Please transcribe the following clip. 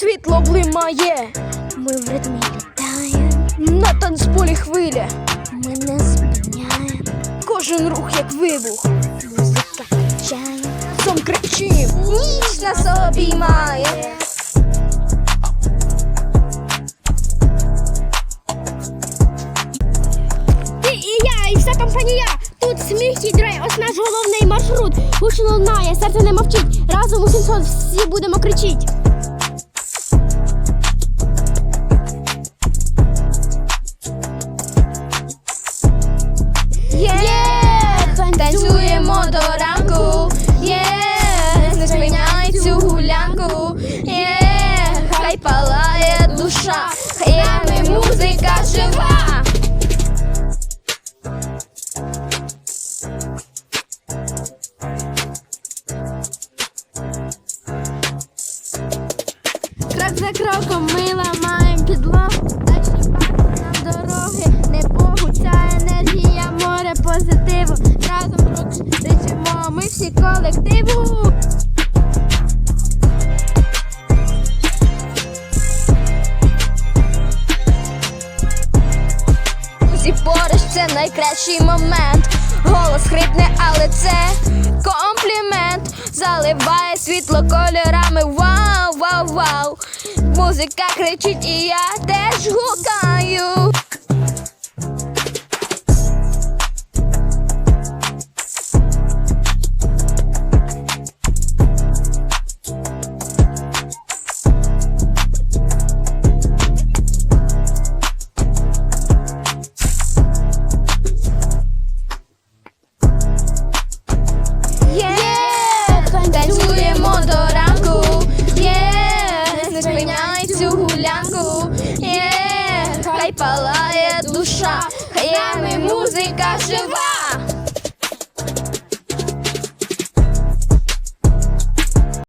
світло блимає, Ми в ритмі літаємо, на танцполі хвиля, ми не спиняємо, кожен рух як вибух. музика качає. Сом кричим, ніч нас обіймає. Ти і я, і вся компанія. Тут сміх і дрей, ось наш головний маршрут. Гучно лунає, серце не мовчить. Разом у 700 всі будемо кричить. До ранку. Є, не спиняй цю гулянку. Є, хай палає душа, хай ями музика жива. Крок за кроком ми ламаємо колективу. Усі поруч це найкращий момент. Голос хрипне, але це комплімент. Заливає світло кольорами. Вау, вау, вау. Музика кричить, і я теж гукаю. Цю гулянку. Є, хай палає душа, хай ями музика жива.